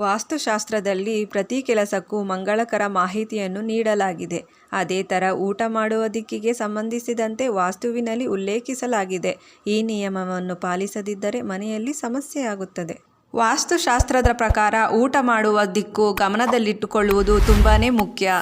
ವಾಸ್ತುಶಾಸ್ತ್ರದಲ್ಲಿ ಪ್ರತಿ ಕೆಲಸಕ್ಕೂ ಮಂಗಳಕರ ಮಾಹಿತಿಯನ್ನು ನೀಡಲಾಗಿದೆ. ಅದೇ ಥರ ಊಟ ಮಾಡುವ ದಿಕ್ಕಿಗೆ ಸಂಬಂಧಿಸಿದಂತೆ ವಾಸ್ತುವಿನಲ್ಲಿ ಉಲ್ಲೇಖಿಸಲಾಗಿದೆ. ಈ ನಿಯಮವನ್ನು ಪಾಲಿಸದಿದ್ದರೆ ಮನೆಯಲ್ಲಿ ಸಮಸ್ಯೆಯಾಗುತ್ತದೆ. ವಾಸ್ತುಶಾಸ್ತ್ರದ ಪ್ರಕಾರ ಊಟ ಮಾಡುವ ದಿಕ್ಕು ಗಮನದಲ್ಲಿಟ್ಟುಕೊಳ್ಳುವುದು ತುಂಬಾ ಮುಖ್ಯ.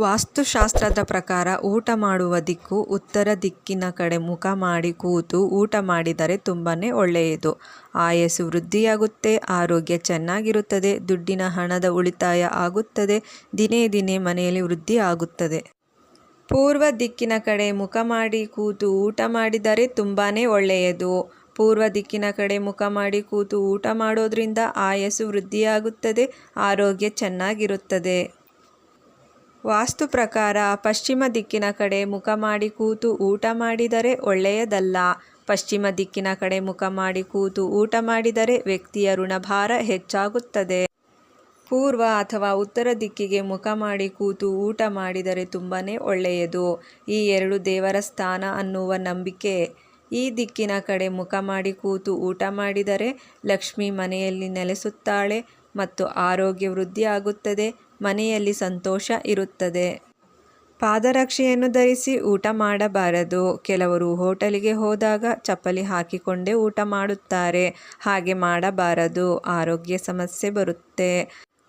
ವಾಸ್ತುಶಾಸ್ತ್ರದ ಪ್ರಕಾರ ಊಟ ಮಾಡುವ ದಿಕ್ಕು ಉತ್ತರ ದಿಕ್ಕಿನ ಕಡೆ ಮುಖ ಮಾಡಿ ಕೂತು ಊಟ ಮಾಡಿದರೆ ತುಂಬಾ ಒಳ್ಳೆಯದು. ಆಯಸ್ಸು ವೃದ್ಧಿಯಾಗುತ್ತೆ, ಆರೋಗ್ಯ ಚೆನ್ನಾಗಿರುತ್ತದೆ, ದುಡ್ಡಿನ ಹಣದ ಉಳಿತಾಯ ಆಗುತ್ತದೆ, ದಿನೇ ದಿನೇ ಮನೆಯಲ್ಲಿ ವೃದ್ಧಿ ಆಗುತ್ತದೆ. ಪೂರ್ವ ದಿಕ್ಕಿನ ಕಡೆ ಮುಖ ಮಾಡಿ ಕೂತು ಊಟ ಮಾಡಿದರೆ ತುಂಬಾ ಒಳ್ಳೆಯದು. ಪೂರ್ವ ದಿಕ್ಕಿನ ಕಡೆ ಮುಖ ಮಾಡಿ ಕೂತು ಊಟ ಮಾಡೋದರಿಂದ ಆಯಸ್ಸು ವೃದ್ಧಿಯಾಗುತ್ತದೆ, ಆರೋಗ್ಯ ಚೆನ್ನಾಗಿರುತ್ತದೆ. ವಾಸ್ತು ಪ್ರಕಾರ ಪಶ್ಚಿಮ ದಿಕ್ಕಿನ ಕಡೆ ಮುಖ ಮಾಡಿ ಕೂತು ಊಟ ಮಾಡಿದರೆ ಒಳ್ಳೆಯದಲ್ಲ. ಪಶ್ಚಿಮ ದಿಕ್ಕಿನ ಕಡೆ ಮುಖ ಮಾಡಿ ಕೂತು ಊಟ ಮಾಡಿದರೆ ವ್ಯಕ್ತಿಯ ಋಣಭಾರ ಹೆಚ್ಚಾಗುತ್ತದೆ. ಪೂರ್ವ ಅಥವಾ ಉತ್ತರ ದಿಕ್ಕಿಗೆ ಮುಖ ಮಾಡಿ ಕೂತು ಊಟ ಮಾಡಿದರೆ ತುಂಬಾ ಒಳ್ಳೆಯದು. ಈ ಎರಡು ದೇವರ ಸ್ಥಾನ ಅನ್ನುವ ನಂಬಿಕೆ. ಈ ದಿಕ್ಕಿನ ಕಡೆ ಮುಖ ಮಾಡಿ ಕೂತು ಊಟ ಮಾಡಿದರೆ ಲಕ್ಷ್ಮಿ ಮನೆಯಲ್ಲಿ ನೆಲೆಸುತ್ತಾಳೆ. ಮತ್ತು ಆರೋಗ್ಯ ವೃದ್ಧಿಯಾಗುತ್ತದೆ, ಮನೆಯಲ್ಲಿ ಸಂತೋಷ ಇರುತ್ತದೆ. ಪಾದರಕ್ಷೆಯನ್ನು ಧರಿಸಿ ಊಟ ಮಾಡಬಾರದು. ಕೆಲವರು ಹೋಟೆಲಿಗೆ ಹೋದಾಗ ಚಪ್ಪಲಿ ಹಾಕಿಕೊಂಡೇ ಊಟ ಮಾಡುತ್ತಾರೆ. ಹಾಗೆ ಮಾಡಬಾರದು. ಆರೋಗ್ಯ ಸಮಸ್ಯೆ ಬರುತ್ತೆ.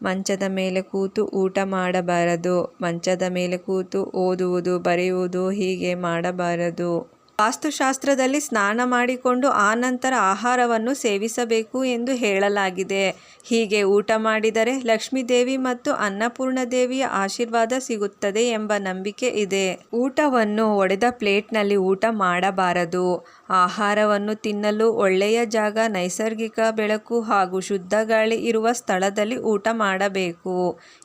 ಮಂಚದ ಮೇಲೆ ಕೂತು ಊಟ ಮಾಡಬಾರದು. ಮಂಚದ ಮೇಲೆ ಕೂತು ಓದುವುದು, ಬರೆಯುವುದು ಹೀಗೆ ಮಾಡಬಾರದು. ವಾಸ್ತುಶಾಸ್ತ್ರದಲ್ಲಿ ಸ್ನಾನ ಮಾಡಿಕೊಂಡು ಆನಂತರ ಆಹಾರವನ್ನು ಸೇವಿಸಬೇಕು ಎಂದು ಹೇಳಲಾಗಿದೆ. ಹೀಗೆ ಊಟ ಮಾಡಿದರೆ ಲಕ್ಷ್ಮೀದೇವಿ ಮತ್ತು ಅನ್ನಪೂರ್ಣ ದೇವಿಯ ಆಶೀರ್ವಾದ ಸಿಗುತ್ತದೆ ಎಂಬ ನಂಬಿಕೆ ಇದೆ. ಊಟವನ್ನು ಒಡೆದ ಪ್ಲೇಟ್ನಲ್ಲಿ ಊಟ ಮಾಡಬಾರದು. ಆಹಾರವನ್ನು ತಿನ್ನಲು ಒಳ್ಳೆಯ ಜಾಗ ನೈಸರ್ಗಿಕ ಬೆಳಕು ಹಾಗೂ ಶುದ್ಧ ಗಾಳಿ ಇರುವ ಸ್ಥಳದಲ್ಲಿ ಊಟ ಮಾಡಬೇಕು.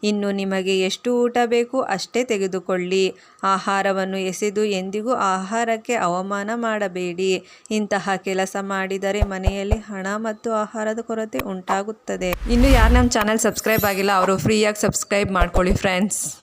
ಇನ್ನು ನಿಮಗೆ ಎಷ್ಟು ಊಟ ಬೇಕು ಅಷ್ಟೇ ತೆಗೆದುಕೊಳ್ಳಿ. ಆಹಾರವನ್ನು ಎಸೆದು ಎಂದಿಗೂ ಆಹಾರಕ್ಕೆ ಅವಮಾನ ಮಾಡಬೇಡಿ. ಇಂತಹ ಕೆಲಸ ಮಾಡಿದರೆ ಮನೆಯಲ್ಲಿ ಹಣ ಮತ್ತು ಆಹಾರದ ಕೊರತೆ ಉಂಟಾಗುತ್ತದೆ. ಇನ್ನು ಯಾರು ನಮ್ಮ ಚಾನಲ್ ಸಬ್ಸ್ಕ್ರೈಬ್ ಆಗಿಲ್ಲ, ಅವರು ಫ್ರೀಯಾಗಿ ಸಬ್ಸ್ಕ್ರೈಬ್ ಮಾಡ್ಕೊಳ್ಳಿ ಫ್ರೆಂಡ್ಸ್